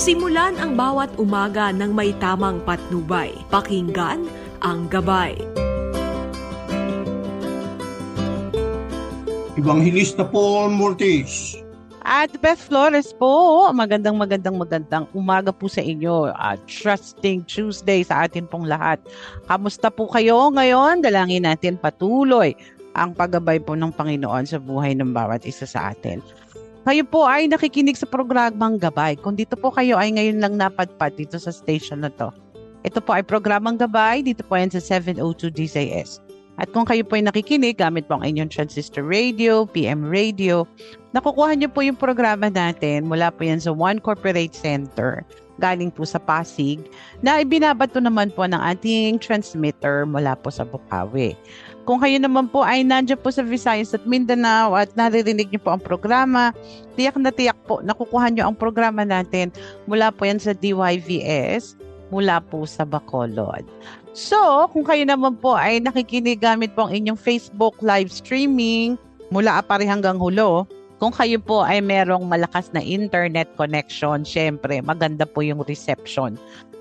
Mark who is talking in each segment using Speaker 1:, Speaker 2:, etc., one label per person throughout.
Speaker 1: Simulan ang bawat umaga ng may tamang patnubay. Pakinggan ang gabay.
Speaker 2: Evangelista Paul Mortis.
Speaker 3: At Beth Flores po, magandang magandang magandang umaga po sa inyo. Uh, trusting Tuesday sa atin pong lahat. Kamusta po kayo ngayon? Dalangin natin patuloy ang paggabay po ng Panginoon sa buhay ng bawat isa sa atin. Kayo po ay nakikinig sa programang Gabay. Kung dito po kayo ay ngayon lang napadpad dito sa station na to. Ito po ay programang Gabay. Dito po yan sa 702 DZS. At kung kayo po ay nakikinig gamit po ang inyong transistor radio, PM radio, nakukuha niyo po yung programa natin mula po yan sa One Corporate Center galing po sa Pasig na ibinabato naman po ng ating transmitter mula po sa Bukawi. Kung kayo naman po ay nandiyan po sa Visayas at Mindanao at naririnig niyo po ang programa, tiyak na tiyak po nakukuha niyo ang programa natin mula po yan sa DYVS, mula po sa Bacolod. So, kung kayo naman po ay nakikinig gamit po ang inyong Facebook live streaming mula apari hanggang hulo, kung kayo po ay merong malakas na internet connection, syempre maganda po yung reception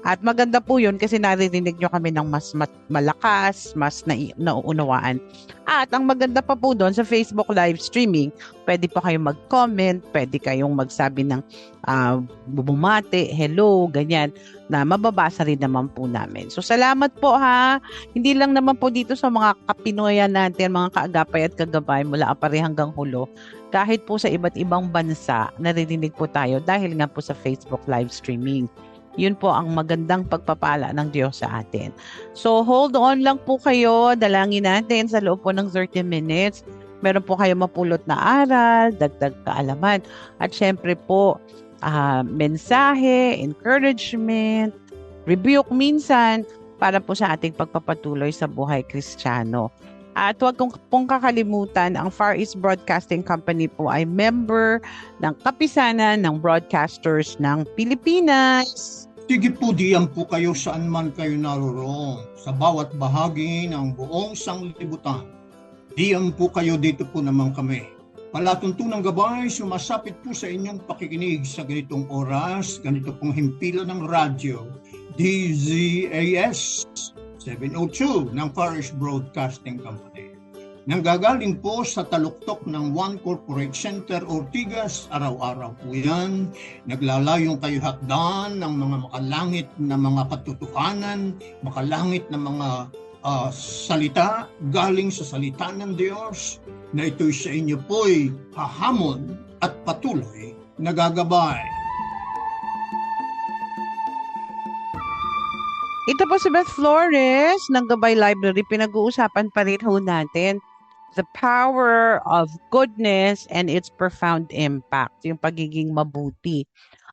Speaker 3: at maganda po yun kasi naririnig nyo kami ng mas mat- malakas, mas na- nauunawaan. At ang maganda pa po doon sa Facebook live streaming, pwede po kayong mag-comment, pwede kayong magsabi ng uh, bumate, hello, ganyan, na mababasa rin naman po namin. So salamat po ha. Hindi lang naman po dito sa mga kapinoyan natin, mga kaagapay at kagabay mula apare hanggang hulo. Kahit po sa iba't ibang bansa, naririnig po tayo dahil nga po sa Facebook live streaming. Yun po ang magandang pagpapala ng Diyos sa atin. So hold on lang po kayo. Dalangin natin sa loob po ng 30 minutes. Meron po kayo mapulot na aral, dagdag kaalaman. At syempre po, uh, mensahe, encouragement, rebuke minsan para po sa ating pagpapatuloy sa buhay kristyano. At huwag kong pong kakalimutan, ang Far East Broadcasting Company po ay member ng kapisanan ng broadcasters ng Pilipinas.
Speaker 2: Diyan po kayo saan man kayo naroroon sa bawat bahagi ng buong sanglibutan. Diyan po kayo dito po naman kami. Palatuntunang gabay, sumasapit po sa inyong pakikinig sa ganitong oras, ganito pong himpila ng radyo, DZAS 702 ng Parish Broadcasting Company. Nanggagaling po sa taluktok ng One Corporate Center Ortigas, araw-araw po yan. Naglalayong kayo hakdan ng mga makalangit na mga katutukanan, makalangit na mga uh, salita galing sa salita ng Diyos na ito'y sa inyo po'y hahamon at patuloy nagagabay.
Speaker 3: Ito po si Beth Flores ng Gabay Library. Pinag-uusapan pa rin ho natin the power of goodness and its profound impact, yung pagiging mabuti.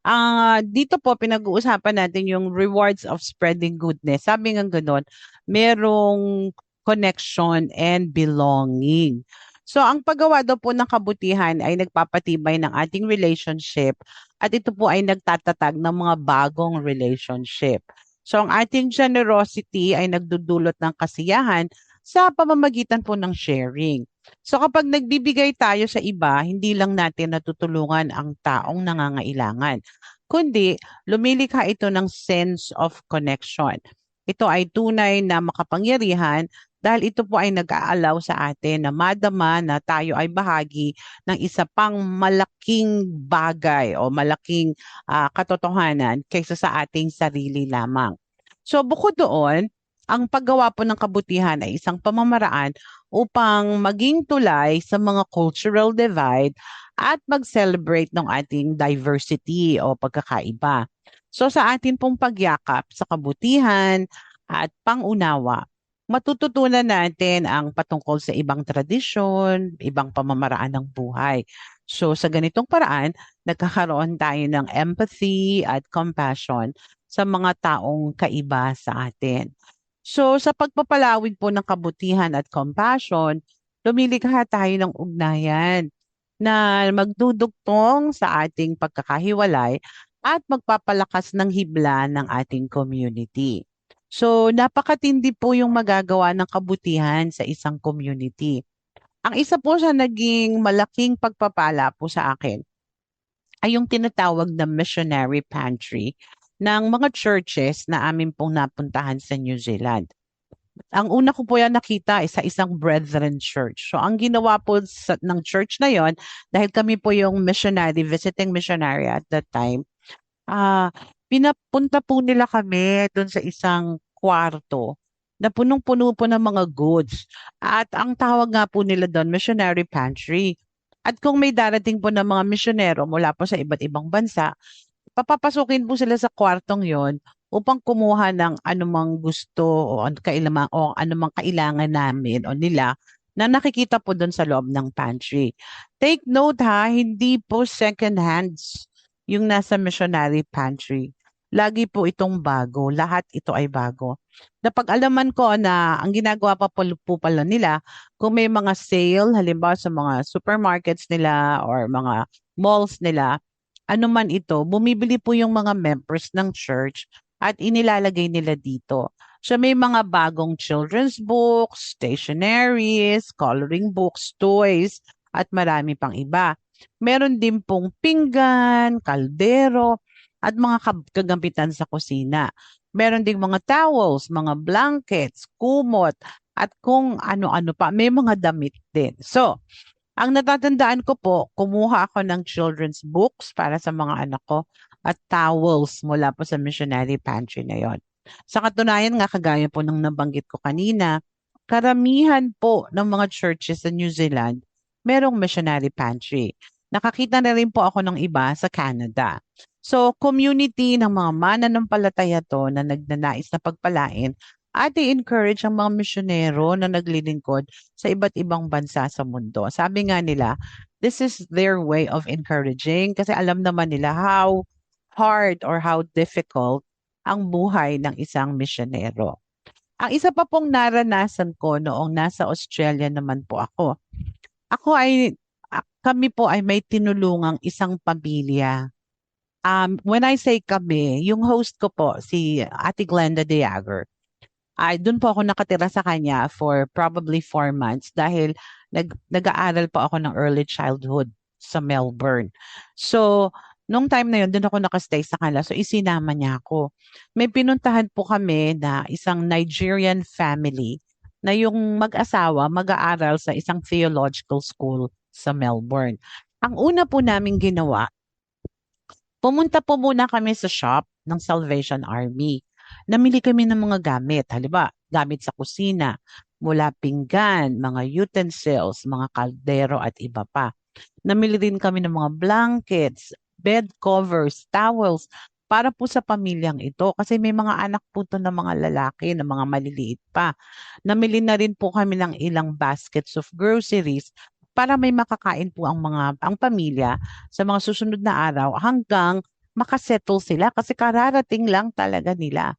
Speaker 3: Uh, dito po pinag-uusapan natin yung rewards of spreading goodness. Sabi nga ganun, merong connection and belonging. So ang paggawa daw po ng kabutihan ay nagpapatibay ng ating relationship at ito po ay nagtatatag ng mga bagong relationship. So ang ating generosity ay nagdudulot ng kasiyahan sa pamamagitan po ng sharing. So kapag nagbibigay tayo sa iba, hindi lang natin natutulungan ang taong nangangailangan, kundi lumilikha ito ng sense of connection. Ito ay tunay na makapangyarihan dahil ito po ay nag-aalaw sa atin na madama na tayo ay bahagi ng isa pang malaking bagay o malaking uh, katotohanan kaysa sa ating sarili lamang. So bukod doon, ang paggawa po ng kabutihan ay isang pamamaraan upang maging tulay sa mga cultural divide at mag-celebrate ng ating diversity o pagkakaiba. So sa atin pong pagyakap sa kabutihan at pangunawa, matututunan natin ang patungkol sa ibang tradisyon, ibang pamamaraan ng buhay. So sa ganitong paraan, nagkakaroon tayo ng empathy at compassion sa mga taong kaiba sa atin. So sa pagpapalawig po ng kabutihan at compassion, lumilikha tayo ng ugnayan na magdudugtong sa ating pagkakahiwalay at magpapalakas ng hibla ng ating community. So napakatindi po yung magagawa ng kabutihan sa isang community. Ang isa po sa naging malaking pagpapala po sa akin ay yung tinatawag na missionary pantry ng mga churches na amin pong napuntahan sa New Zealand. Ang una ko po yan nakita ay sa isang brethren church. So ang ginawa po sa, ng church na yon dahil kami po yung missionary, visiting missionary at that time, ah pinapunta po nila kami doon sa isang kwarto na punong-puno po ng mga goods. At ang tawag nga po nila doon, missionary pantry. At kung may darating po ng mga misyonero mula po sa iba't ibang bansa, papapasukin po sila sa kwartong yon upang kumuha ng anumang gusto o, an- kailangan, o anumang kailangan namin o nila na nakikita po doon sa loob ng pantry. Take note ha, hindi po second hands yung nasa missionary pantry. Lagi po itong bago. Lahat ito ay bago. Napag-alaman ko na ang ginagawa pa po, po pala nila, kung may mga sale, halimbawa sa mga supermarkets nila or mga malls nila, ano man ito, bumibili po yung mga members ng church at inilalagay nila dito. So may mga bagong children's books, stationaries, coloring books, toys, at marami pang iba. Meron din pong pinggan, kaldero, at mga kagampitan sa kusina. Meron ding mga towels, mga blankets, kumot, at kung ano-ano pa. May mga damit din. So, ang natatandaan ko po, kumuha ako ng children's books para sa mga anak ko at towels mula po sa missionary pantry na yon. Sa katunayan nga, kagaya po ng nabanggit ko kanina, karamihan po ng mga churches sa New Zealand merong missionary pantry. Nakakita na rin po ako ng iba sa Canada. So, community ng mga mananampalataya to na nagnanais na pagpalain at i-encourage ang mga misyonero na naglilingkod sa iba't ibang bansa sa mundo. Sabi nga nila, this is their way of encouraging kasi alam naman nila how hard or how difficult ang buhay ng isang misyonero. Ang isa pa pong naranasan ko noong nasa Australia naman po ako. Ako ay, kami po ay may tinulungang isang pamilya. Um, when I say kami, yung host ko po, si Ate Glenda Deager, ay doon po ako nakatira sa kanya for probably four months dahil nag, nag-aaral po ako ng early childhood sa Melbourne. So, nung time na yun, doon ako nakastay sa kanila. So, isinama niya ako. May pinuntahan po kami na isang Nigerian family na yung mag-asawa mag-aaral sa isang theological school sa Melbourne. Ang una po namin ginawa, pumunta po muna kami sa shop ng Salvation Army. Namili kami ng mga gamit. Halimbawa, gamit sa kusina, mula pinggan, mga utensils, mga kaldero at iba pa. Namili din kami ng mga blankets, bed covers, towels, para po sa pamilyang ito. Kasi may mga anak po to ng mga lalaki, na mga maliliit pa. Namili na rin po kami ng ilang baskets of groceries para may makakain po ang mga ang pamilya sa mga susunod na araw hanggang makasettle sila kasi kararating lang talaga nila.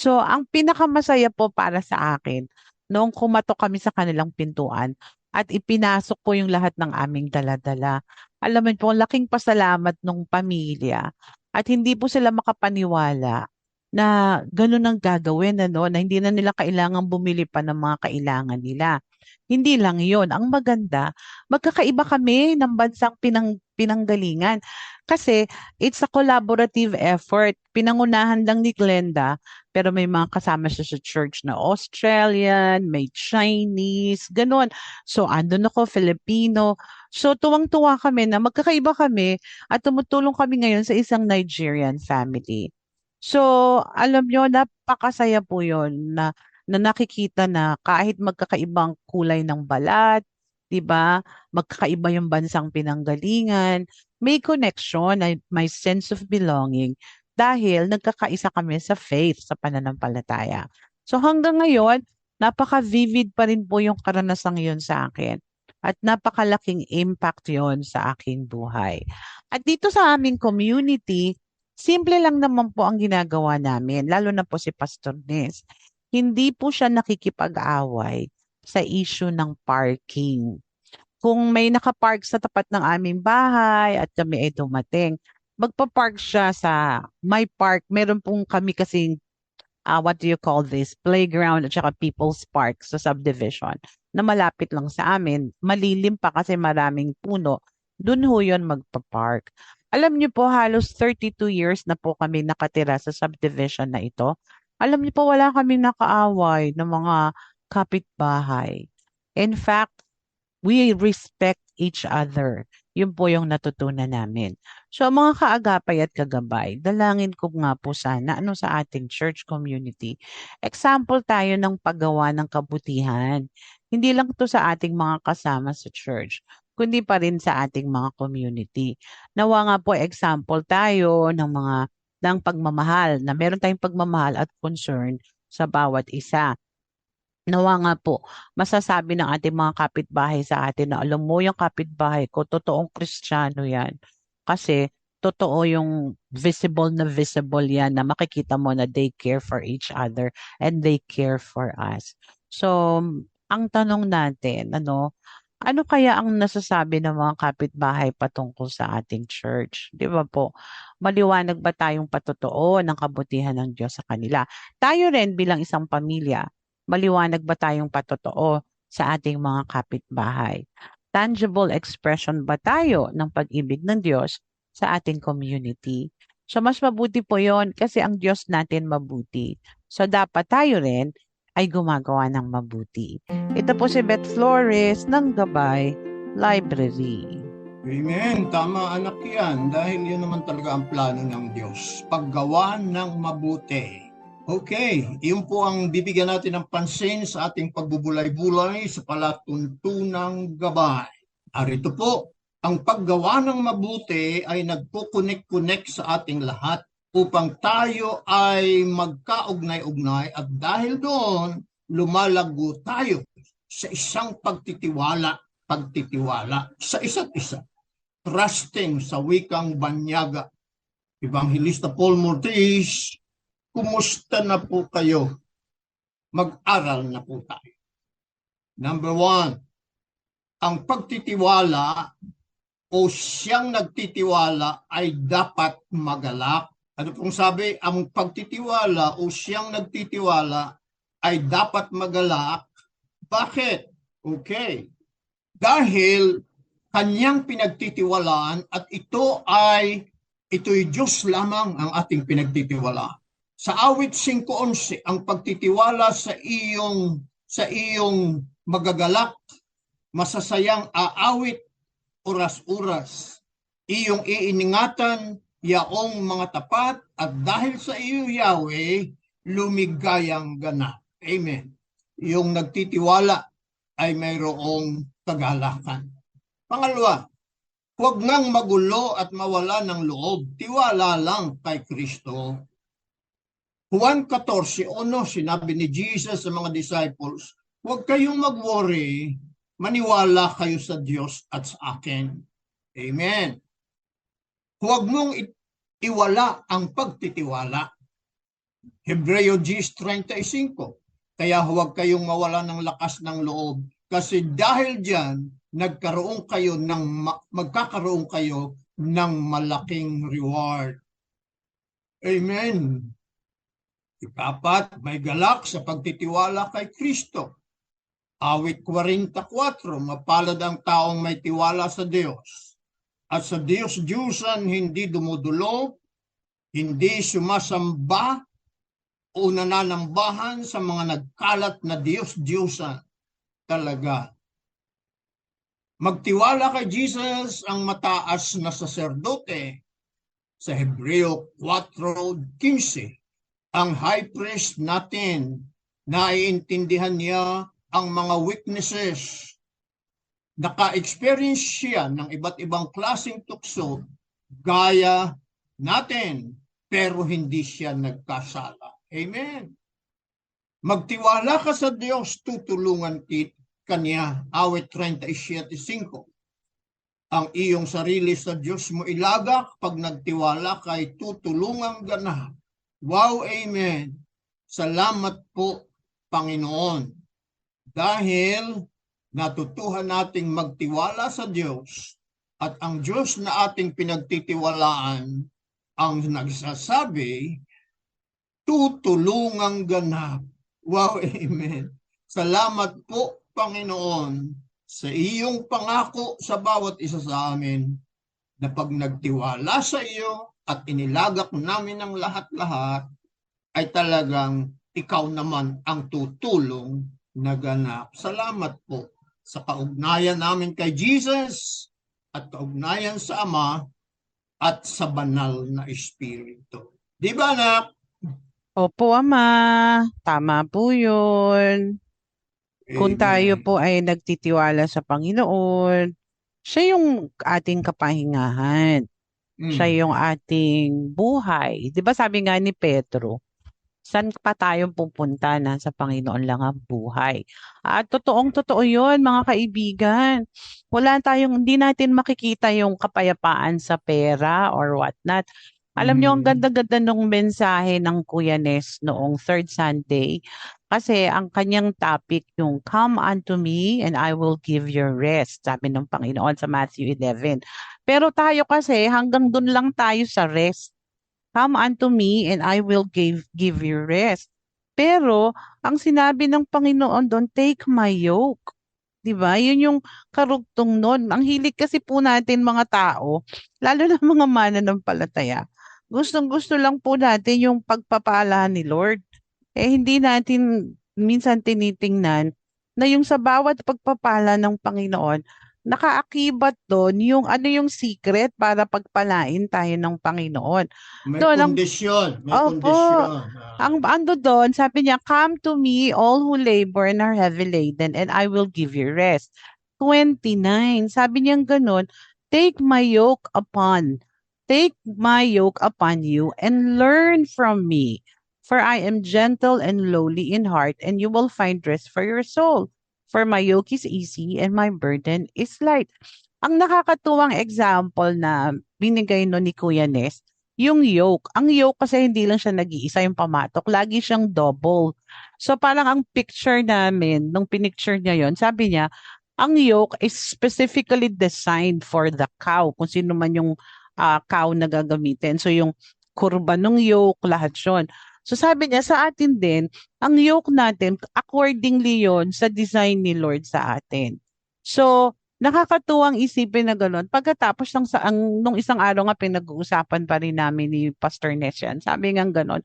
Speaker 3: So, ang pinakamasaya po para sa akin, noong kumatok kami sa kanilang pintuan at ipinasok po yung lahat ng aming daladala. Alam mo po, laking pasalamat ng pamilya at hindi po sila makapaniwala na ganun ang gagawin, ano, na hindi na nila kailangan bumili pa ng mga kailangan nila. Hindi lang yon Ang maganda, magkakaiba kami ng bansang pinang, pinanggalingan. Kasi it's a collaborative effort. Pinangunahan lang ni Glenda, pero may mga kasama siya sa church na Australian, may Chinese, ganun. So, andun ako, Filipino. So, tuwang-tuwa kami na magkakaiba kami at tumutulong kami ngayon sa isang Nigerian family. So, alam nyo, napakasaya po yun na, na nakikita na kahit magkakaibang kulay ng balat, 'di ba? Magkakaiba yung bansang pinanggalingan, may connection, ay- may sense of belonging dahil nagkakaisa kami sa faith, sa pananampalataya. So hanggang ngayon, napaka-vivid pa rin po yung karanasang yun sa akin. At napakalaking impact yon sa aking buhay. At dito sa aming community, simple lang naman po ang ginagawa namin, lalo na po si Pastor Nes. Hindi po siya nakikipag-away sa issue ng parking. Kung may nakapark sa tapat ng aming bahay at kami ay dumating, magpa-park siya sa my park. Meron pong kami kasing uh, what do you call this, playground at saka people's park sa subdivision na malapit lang sa amin. Malilim pa kasi maraming puno. Doon ho yun magpa-park. Alam niyo po, halos 32 years na po kami nakatira sa subdivision na ito. Alam niyo po, wala kaming nakaaway ng mga kapitbahay. In fact, we respect each other. Yun po yung natutunan namin. So, mga kaagapay at kagabay, dalangin ko nga po sana ano sa ating church community. Example tayo ng paggawa ng kabutihan. Hindi lang to sa ating mga kasama sa church, kundi pa rin sa ating mga community. Nawa nga po example tayo ng mga ng pagmamahal, na meron tayong pagmamahal at concern sa bawat isa. Nawa nga po, masasabi ng ating mga kapitbahay sa atin na alam mo yung kapitbahay ko, totoong Kristiyano yan. Kasi totoo yung visible na visible yan na makikita mo na they care for each other and they care for us. So, ang tanong natin, ano, ano kaya ang nasasabi ng mga kapitbahay patungkol sa ating church? Di ba po? Maliwanag ba tayong patotoo ng kabutihan ng Diyos sa kanila? Tayo rin bilang isang pamilya, maliwanag ba tayong patotoo sa ating mga kapitbahay? Tangible expression ba tayo ng pag-ibig ng Diyos sa ating community? So mas mabuti po yon kasi ang Diyos natin mabuti. So dapat tayo rin ay gumagawa ng mabuti. Ito po si Beth Flores ng Gabay Library.
Speaker 2: Amen. Tama anak yan. Dahil yun naman talaga ang plano ng Diyos. Paggawa ng mabuti. Okay, yun po ang bibigyan natin ng pansin sa ating pagbubulay-bulay sa palatuntunang gabay. Arito po, ang paggawa ng mabuti ay nagkukunik-kunik sa ating lahat upang tayo ay magkaugnay-ugnay at dahil doon, lumalago tayo sa isang pagtitiwala, pagtitiwala sa isa't isa. Trusting sa wikang banyaga. Evangelista Paul Mortis, kumusta na po kayo? Mag-aral na po tayo. Number one, ang pagtitiwala o siyang nagtitiwala ay dapat magalak. Ano pong sabi? Ang pagtitiwala o siyang nagtitiwala ay dapat magalak. Bakit? Okay. Dahil kanyang pinagtitiwalaan at ito ay ito'y Diyos lamang ang ating pinagtitiwalaan. Sa awit 5.11, ang pagtitiwala sa iyong sa iyong magagalak, masasayang aawit, oras-oras. Iyong iiningatan, yaong mga tapat, at dahil sa iyo, Yahweh, lumigayang ganap. Amen. Yung nagtitiwala ay mayroong kagalakan. Pangalawa, huwag nang magulo at mawala ng loob. Tiwala lang kay Kristo. Juan 14, ono, sinabi ni Jesus sa mga disciples, huwag kayong mag-worry, maniwala kayo sa Diyos at sa akin. Amen. Huwag mong iwala ang pagtitiwala. Hebreo 10.35 Kaya huwag kayong mawala ng lakas ng loob kasi dahil diyan nagkaroon kayo ng magkakaroon kayo ng malaking reward. Amen. Ikapat, may galak sa pagtitiwala kay Kristo. Awit 44, mapalad ang taong may tiwala sa Diyos. At sa Diyos Diyosan hindi dumudulo, hindi sumasamba o nananambahan sa mga nagkalat na Diyos Diyosan. Talaga. Magtiwala kay Jesus ang mataas na saserdote sa Hebreo 4.15 ang high priest natin, naiintindihan niya ang mga weaknesses. Naka-experience siya ng iba't ibang klaseng tukso gaya natin, pero hindi siya nagkasala. Amen. Magtiwala ka sa Diyos, tutulungan kit kanya. Awit 37.5 ang iyong sarili sa Diyos mo ilagak pag nagtiwala kay tutulungang ganap Wow, amen. Salamat po, Panginoon. Dahil natutuhan nating magtiwala sa Diyos at ang Diyos na ating pinagtitiwalaan ang nagsasabi, tutulungang ganap. Wow, amen. Salamat po, Panginoon, sa iyong pangako sa bawat isa sa amin. na pag nagtiwala sa iyo at inilagak namin ang lahat-lahat, ay talagang ikaw naman ang tutulong na ganap. Salamat po sa kaugnayan namin kay Jesus at kaugnayan sa Ama at sa banal na Espiritu. Di ba anak?
Speaker 3: Opo, Ama. Tama po yun. Kung tayo
Speaker 2: Amen.
Speaker 3: po ay nagtitiwala sa Panginoon, siya yung ating kapahingahan.
Speaker 2: Mm.
Speaker 3: Siya yung ating buhay. Di ba sabi nga ni Pedro, saan pa tayong pupunta na sa Panginoon lang ang buhay? At totoong totoo yun, mga kaibigan. Wala tayong, hindi natin makikita yung kapayapaan sa pera or whatnot. Alam niyo, ang
Speaker 2: Mm.
Speaker 3: ganda-ganda nung mensahe ng Kuya Nes noong third Sunday. Kasi ang kanyang topic yung, Come unto me and I will give you rest. Sabi ng Panginoon sa Matthew 11. Pero tayo kasi, hanggang dun lang tayo sa rest. Come unto me and I will give, give you rest. Pero, ang sinabi ng Panginoon doon, take my yoke. 'Di ba? Yun yung karugtong nun. Ang hilig kasi po natin mga tao, lalo na mga mananampalataya, gustong-gusto lang po natin yung pagpapala ni Lord. Eh, hindi natin minsan tinitingnan na yung sa bawat pagpapala ng Panginoon, nakaakibat doon yung ano yung secret para pagpalain tayo ng Panginoon.
Speaker 2: May
Speaker 3: Doon ang-
Speaker 2: kondisyon. May
Speaker 3: Opo.
Speaker 2: kondisyon. Ah.
Speaker 3: Ang ando doon, sabi niya, Come to me, all who labor and are heavy laden, and I will give you rest. 29, sabi niya ganun, Take my yoke upon, take my yoke upon you, and learn from me. For I am gentle and lowly in heart, and you will find rest for your soul. For my yoke is easy and my burden is light. Ang nakakatuwang example na binigay no ni Kuya Nes, yung yoke. Ang yoke kasi hindi lang siya nag-iisa yung pamatok. Lagi siyang double. So parang ang picture namin, nung pinicture niya yon sabi niya, ang yoke is specifically designed for the cow. Kung sino man yung ah, cow na gagamitin. So yung kurba ng yoke, lahat yun. So sabi niya, sa atin din, ang yoke natin, accordingly yon sa design ni Lord sa atin. So, nakakatuwang isipin na gano'n. Pagkatapos ng sa, ang, nung isang araw nga pinag-uusapan pa rin namin ni Pastor Nes yan, sabi nga gano'n,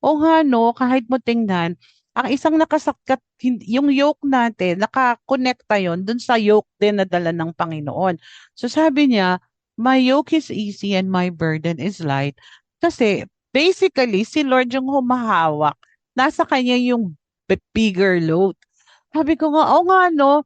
Speaker 3: o nga no, kahit mo tingnan, ang isang nakasakat, yung yoke natin, nakakonekta yon dun sa yoke din na dala ng Panginoon. So sabi niya, my yoke is easy and my burden is light. Kasi basically, si Lord yung humahawak. Nasa kanya yung bigger load. Sabi ko nga, oo nga no,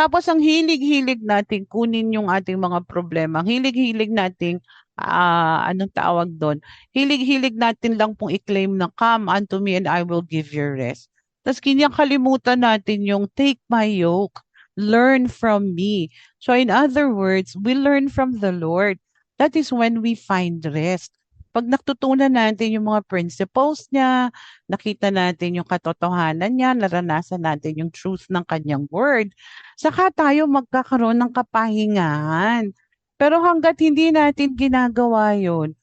Speaker 3: tapos ang hilig-hilig natin kunin yung ating mga problema. Ang hilig-hilig nating ah anong tawag doon? Hilig-hilig natin lang pong i-claim na come unto me and I will give you rest. Tapos kalimutan natin yung take my yoke, learn from me. So in other words, we learn from the Lord. That is when we find rest. Pag natutunan natin yung mga principles niya, nakita natin yung katotohanan niya, naranasan natin yung truth ng kanyang word, saka tayo magkakaroon ng kapahingahan. Pero hanggat hindi natin ginagawa yun,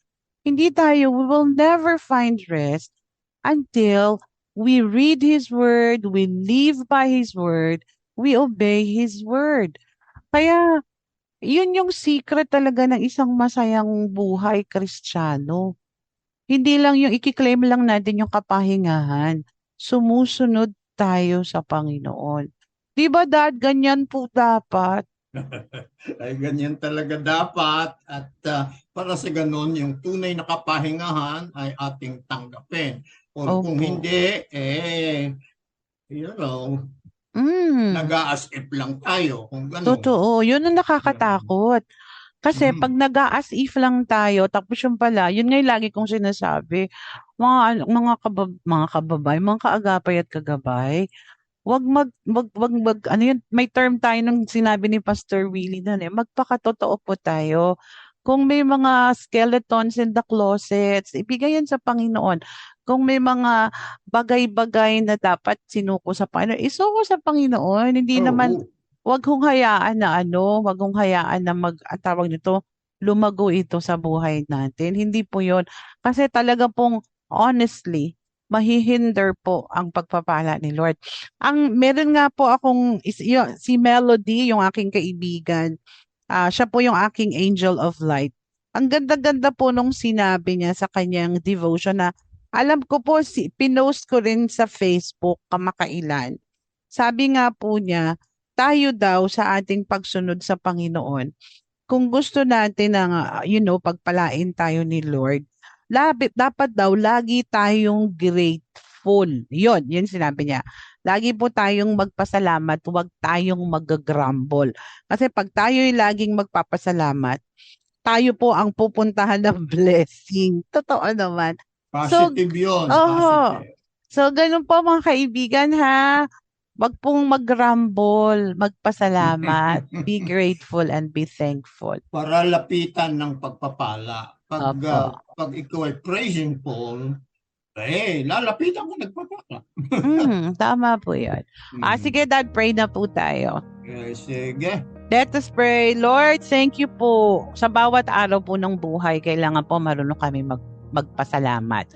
Speaker 3: hindi tayo, we will never find rest until we read His Word, we live by His Word, we obey His Word. Kaya, yun yung secret talaga ng isang masayang buhay kristyano. Hindi lang yung ikiklaim lang natin yung kapahingahan. Sumusunod tayo sa Panginoon. Di ba, Dad? Ganyan po dapat.
Speaker 2: ay ganyan talaga dapat at ah, para sa ganun yung tunay na kapahingahan ay ating tanggapin. O kung
Speaker 3: Opo.
Speaker 2: hindi, eh, you know,
Speaker 3: Mm.
Speaker 2: nag-a-as if lang tayo. Kung ganun.
Speaker 3: Totoo, yun ang nakakatakot. Kasi
Speaker 2: Mhm.
Speaker 3: pag nag-a-as if lang tayo, tapos yung pala, yun nga yung lagi kong sinasabi, mga ano- mga kabab, mga kababay, mga kaagapay at kagabay, wag mag wag wag, wag ano yun, may term tayo nung sinabi ni Pastor Willie doon eh, magpakatotoo po tayo. Kung may mga skeletons in the closets, ibigay yan sa Panginoon. Kung may mga bagay-bagay na dapat sinuko sa Panginoon, isuko sa Panginoon. Hindi
Speaker 2: Oo.
Speaker 3: naman wag hong hayaan na ano, wag hong hayaan na mag, tawag nito, lumago ito sa buhay natin. Hindi po yon Kasi talaga pong, honestly, mahihinder po ang pagpapala ni Lord. Ang meron nga po akong, is, yun, si Melody, yung aking kaibigan, ah siya po yung aking angel of light. Ang ganda-ganda po nung sinabi niya sa kanyang devotion na alam ko po, si, pinost ko rin sa Facebook kamakailan. Sabi nga po niya, tayo daw sa ating pagsunod sa Panginoon, kung gusto natin ng, you know, pagpalain tayo ni Lord, labit, dapat daw lagi tayong grateful. Yun, yun sinabi niya. Lagi po tayong magpasalamat, huwag tayong mag-grumble. Kasi pag tayo'y laging magpapasalamat, tayo po ang pupuntahan ng blessing. Totoo naman.
Speaker 2: Positive so, yun.
Speaker 3: Oh, so, ganun po mga kaibigan ha. Wag pong mag-grumble, magpasalamat, be grateful and be thankful.
Speaker 2: Para lapitan ng pagpapala. Pag, uh, pag ikaw ay praising Paul, eh, lalapitan ko nagpapala.
Speaker 3: mm, tama po yun. Mm. Ah, sige, Dad, pray na po tayo.
Speaker 2: Okay, sige.
Speaker 3: Let us pray. Lord, thank you po. Sa bawat araw po ng buhay, kailangan po marunong kami mag magpasalamat.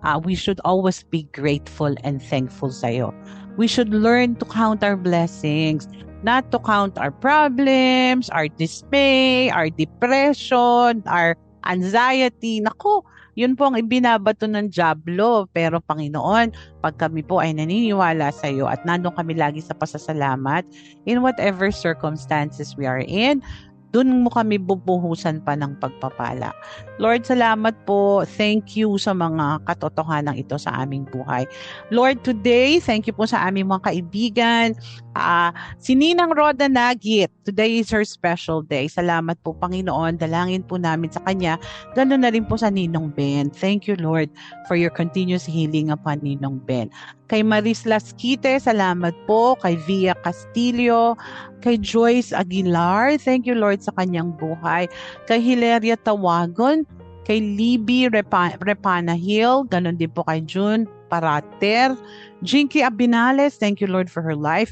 Speaker 3: Uh, we should always be grateful and thankful sa iyo. We should learn to count our blessings, not to count our problems, our dismay, our depression, our anxiety. Nako, yun po ang ibinabato ng Diablo. Pero Panginoon, pag kami po ay naniniwala sa iyo at nandun kami lagi sa pasasalamat, in whatever circumstances we are in, doon mo kami bubuhusan pa ng pagpapala. Lord, salamat po. Thank you sa mga katotohanan ito sa aming buhay. Lord, today, thank you po sa aming mga kaibigan. Uh, si Ninang Roda Nagit, today is her special day. Salamat po, Panginoon. Dalangin po namin sa Kanya. Ganoon na rin po sa Ninong Ben. Thank you, Lord, for your continuous healing upon Ninong Ben. Kay Maris Lasquite, salamat po. Kay Via Castillo, kay Joyce Aguilar, thank you Lord sa kanyang buhay. Kay Hilaria Tawagon, kay Libby Repa- Repanahil, ganun din po kay June Parater. Jinky Abinales, thank you Lord for her life.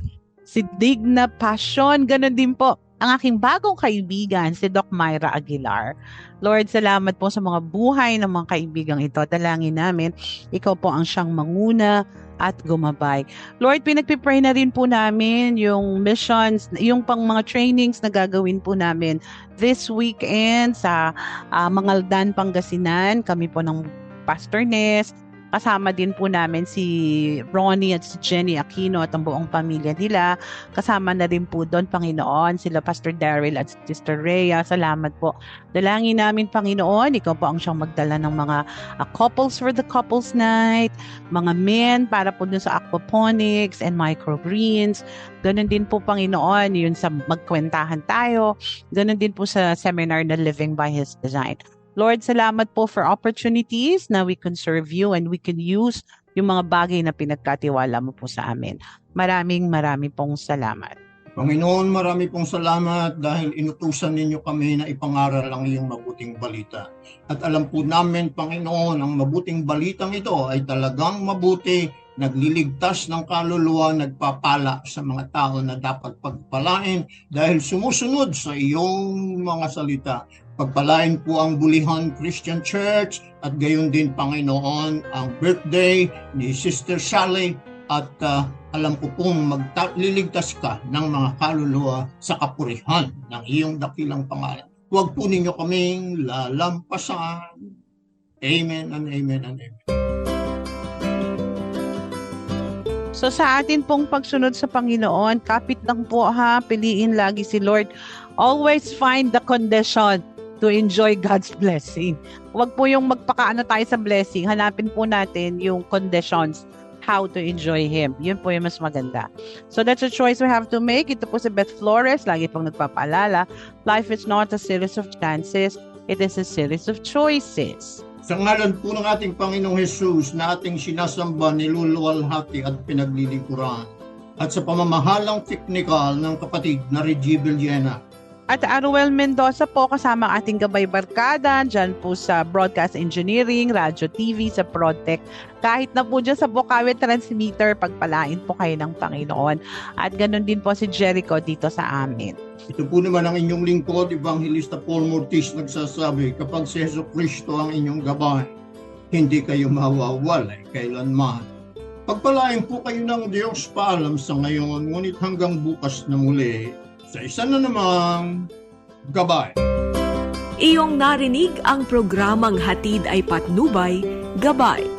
Speaker 3: Si Digna Passion, ganun din po ang aking bagong kaibigan, si Doc Myra Aguilar. Lord, salamat po sa mga buhay ng mga kaibigang ito. Dalangin namin, ikaw po ang siyang manguna at gumabay. Lord, pinagpipray na rin po namin yung missions, yung pang mga trainings na gagawin po namin this weekend sa uh, Mangaldan, Pangasinan. Kami po ng Pastor Ness, Kasama din po namin si Ronnie at si Jenny Aquino at ang buong pamilya nila. Kasama na rin po doon, Panginoon, sila Pastor Daryl at Sister Rhea. Salamat po. Dalangin namin, Panginoon, ikaw po ang siyang magdala ng mga uh, couples for the couples night, mga men para po dun sa aquaponics and microgreens. Ganon din po, Panginoon, yun sa magkwentahan tayo. Ganon din po sa seminar na Living by His Design. Lord, salamat po for opportunities na we can serve you and we can use yung mga bagay na pinagkatiwala mo po sa amin. Maraming maraming pong salamat.
Speaker 2: Panginoon, marami pong salamat dahil inutusan ninyo kami na ipangaral ang iyong mabuting balita. At alam po namin, Panginoon, ang mabuting balitang ito ay talagang mabuti, nagliligtas ng kaluluwa, nagpapala sa mga tao na dapat pagpalain dahil sumusunod sa iyong mga salita. Pagpalain po ang Bulihan Christian Church at gayon din Panginoon ang birthday ni Sister Sally at uh, alam ko pong magliligtas ka ng mga kaluluwa sa kapurihan ng iyong dakilang pangalan. Huwag po ninyo kaming lalampasan. Amen and amen and amen.
Speaker 3: So sa atin pong pagsunod sa Panginoon, kapit lang po ha, piliin lagi si Lord. Always find the condition to enjoy God's blessing. Huwag po yung magpakaano tayo sa blessing. Hanapin po natin yung conditions how to enjoy Him. Yun po yung mas maganda. So that's a choice we have to make. Ito po si Beth Flores, lagi pong nagpapaalala, life is not a series of chances, it is a series of choices.
Speaker 2: Sa ngalan po ng ating Panginoong Hesus na ating sinasamba, niluluwalhati at pinaglilingkuran at sa pamamahalang teknikal ng kapatid na Reggie Villena,
Speaker 3: at Aruel Mendoza po kasama ang ating gabay barkada dyan po sa Broadcast Engineering, Radio TV, sa Protec. Kahit na po dyan sa Bukawi Transmitter, pagpalain po kayo ng Panginoon. At ganun din po si Jericho dito sa amin.
Speaker 2: Ito po naman ang inyong lingkod, Evangelista Paul Mortis nagsasabi, kapag si Yeso Kristo ang inyong gabay, hindi kayo mawawalay kailanman. Pagpalain po kayo ng Diyos paalam sa ngayon, ngunit hanggang bukas na muli, sa isa na namang gabay.
Speaker 1: Iyong narinig ang programang Hatid ay Patnubay, Gabay